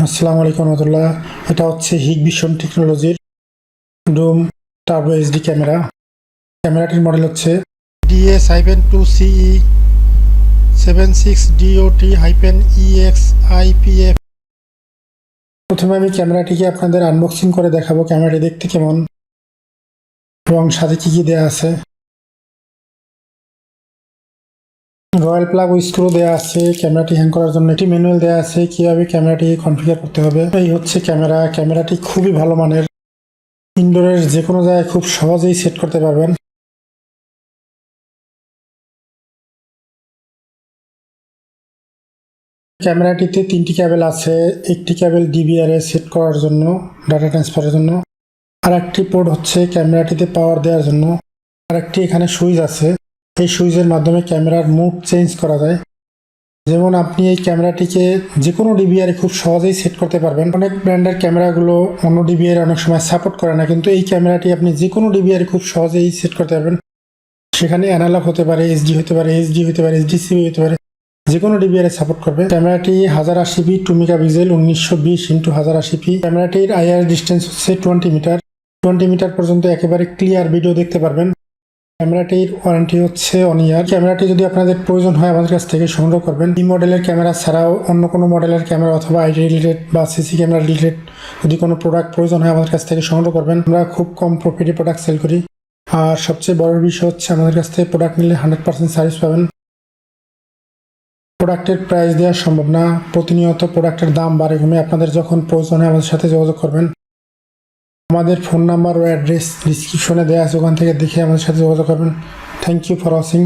আসসালামু আলাইকুম রহমতুল্লাহ। এটা হচ্ছে হিগ ভিশন টেকনোলজির ডোম টার্বো এইচডি ক্যামেরা। ক্যামেরাটির মডেল হচ্ছে DS hyphen two CE seven six DOT hyphen EX IPF প্রথমে আমি ক্যামেরাটিকে আপনাদের আনবক্সিং করে দেখাবো, ক্যামেরাটি দেখতে কেমন, এবং সাথে কী কী দেওয়া আছে। রয়্যাল প্লাগ স্ক্রু দেওয়া আছে ক্যামেরাটি হ্যাং করার জন্য একটি ম্যানুয়াল দেওয়া আছে, কীভাবে ক্যামেরাটি কনফিগার করতে হবে। এই হচ্ছে ক্যামেরা ক্যামেরাটি খুবই ভালো মানের। ইনডোরের যে কোনো জায়গায় খুব সহজেই সেট করতে পারবেন। ক্যামেরাটিতে তিনটি ক্যাবেল আছে, একটি ক্যাবেল ডিবিআর এ সেট করার জন্য ডাটা ট্রান্সফারের জন্য। আর একটি পোর্ট হচ্ছে ক্যামেরাটিতে পাওয়ার দেওয়ার জন্য। আর একটি এখানে সুইচ আছে। এই সুইচের মাধ্যমে ক্যামেরার মুড চেঞ্জ করা যায়। যেমন আপনি এই ক্যামেরাটিকে যে কোনো ডিবিআরে খুব সহজেই সেট করতে পারবেন। অনেক ব্র্যান্ডের ক্যামেরাগুলো অন্য ডিবিআর অনেক সময় সাপোর্ট করে না, কিন্তু এই ক্যামেরাটি আপনি যে কোনো ডিবিআরে খুব সহজেই সেট করতে পারবেন। সেখানে অ্যানালগ হতে পারে এইচডি হতে পারে এইচডি হতে পারে এইচডিসিবি হতে পারে যে কোনো ডিবিআরে সাপোর্ট করবে। ক্যামেরাটি হাজার আশি পি টু মেগা পিক্সেল উনিশশো বিশ ইন্টু হাজার আশি পি ক্যামেরাটির আইআর ডিস্টেন্স হচ্ছে টোয়েন্টি মিটার টোয়েন্টি মিটার পর্যন্ত একেবারে ক্লিয়ার ভিডিও দেখতে পারবেন। ক্যামেরাটির ওয়ারেন্টি হচ্ছে অন ইয়ার ক্যামেরাটি যদি আপনাদের প্রয়োজন হয় আমাদের কাছ থেকে সংগ্রহ করবেন। এই মডেলের ক্যামেরা ছাড়াও অন্য কোনো মডেলের ক্যামেরা অথবা আইডি রিলেটেড বা সিসি ক্যামেরা রিলেটেড যদি কোনো প্রোডাক্ট প্রয়োজন হয় আমাদের কাছ থেকে সংগ্রহ করবেন। আমরা খুব কম প্রফিটে প্রোডাক্ট সেল করি। আর সবচেয়ে বড় বিষয় হচ্ছে আমাদের কাছ থেকে প্রোডাক্ট নিলে হান্ড্রেড পার্সেন্ট সার্ভিস পাবেন। প্রোডাক্টের প্রাইস দেওয়া সম্ভব না। প্রতিনিয়ত প্রোডাক্টের দাম বাড়ে কমে আপনাদের যখন প্রয়োজন হয় আমাদের সাথে যোগাযোগ করবেন। আমাদের ফোন নাম্বার ও অ্যাড্রেস ডিসক্রিপশনে দেওয়া আছে, ওখান থেকে দেখে আমাদের সাথে যোগাযোগ করবেন। Thank you for watching